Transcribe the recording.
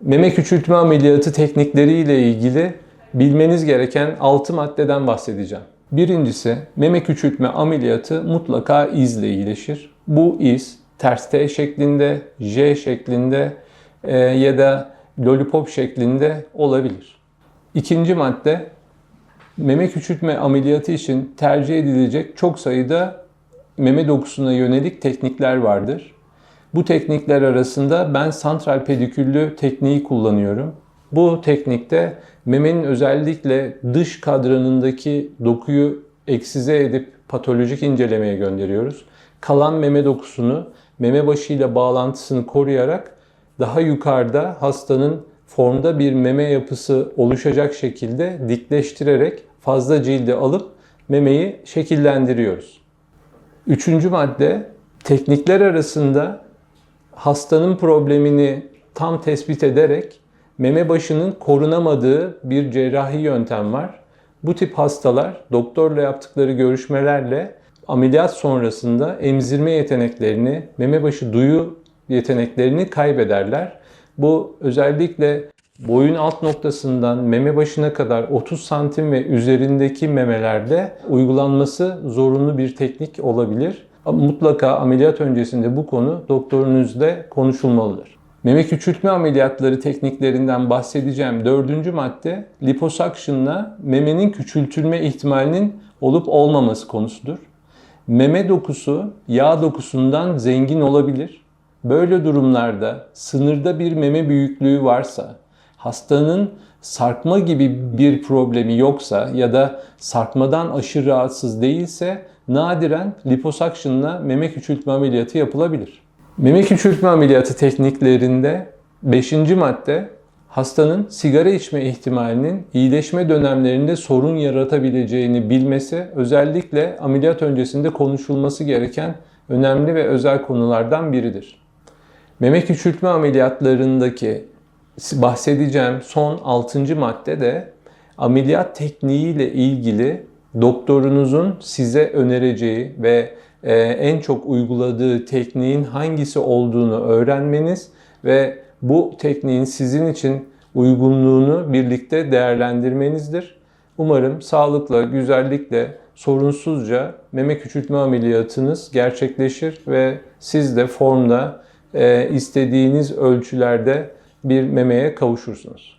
Meme küçültme ameliyatı teknikleriyle ilgili bilmeniz gereken 6 maddeden bahsedeceğim. Birincisi meme küçültme ameliyatı mutlaka izle iyileşir. Bu iz ters T şeklinde, J şeklinde e, ya da lollipop şeklinde olabilir. İkinci madde meme küçültme ameliyatı için tercih edilecek çok sayıda meme dokusuna yönelik teknikler vardır. Bu teknikler arasında ben santral pediküllü tekniği kullanıyorum. Bu teknikte memenin özellikle dış kadranındaki dokuyu eksize edip patolojik incelemeye gönderiyoruz. Kalan meme dokusunu meme başıyla bağlantısını koruyarak daha yukarıda hastanın formda bir meme yapısı oluşacak şekilde dikleştirerek fazla cildi alıp memeyi şekillendiriyoruz. Üçüncü madde teknikler arasında hastanın problemini tam tespit ederek meme başının korunamadığı bir cerrahi yöntem var. Bu tip hastalar doktorla yaptıkları görüşmelerle ameliyat sonrasında emzirme yeteneklerini, meme başı duyu yeteneklerini kaybederler. Bu özellikle boyun alt noktasından meme başına kadar 30 santim ve üzerindeki memelerde uygulanması zorunlu bir teknik olabilir. Mutlaka ameliyat öncesinde bu konu doktorunuzla konuşulmalıdır. Meme küçültme ameliyatları tekniklerinden bahsedeceğim dördüncü madde liposuction'la memenin küçültülme ihtimalinin olup olmaması konusudur. Meme dokusu yağ dokusundan zengin olabilir. Böyle durumlarda sınırda bir meme büyüklüğü varsa, hastanın sarkma gibi bir problemi yoksa ya da sarkmadan aşırı rahatsız değilse nadiren liposuction'la meme küçültme ameliyatı yapılabilir. Meme küçültme ameliyatı tekniklerinde 5. madde hastanın sigara içme ihtimalinin iyileşme dönemlerinde sorun yaratabileceğini bilmesi özellikle ameliyat öncesinde konuşulması gereken önemli ve özel konulardan biridir. Meme küçültme ameliyatlarındaki bahsedeceğim son 6. madde de ameliyat tekniğiyle ilgili doktorunuzun size önereceği ve e, en çok uyguladığı tekniğin hangisi olduğunu öğrenmeniz ve bu tekniğin sizin için uygunluğunu birlikte değerlendirmenizdir. Umarım sağlıkla, güzellikle, sorunsuzca meme küçültme ameliyatınız gerçekleşir ve siz de formda e, istediğiniz ölçülerde bir memeye kavuşursunuz.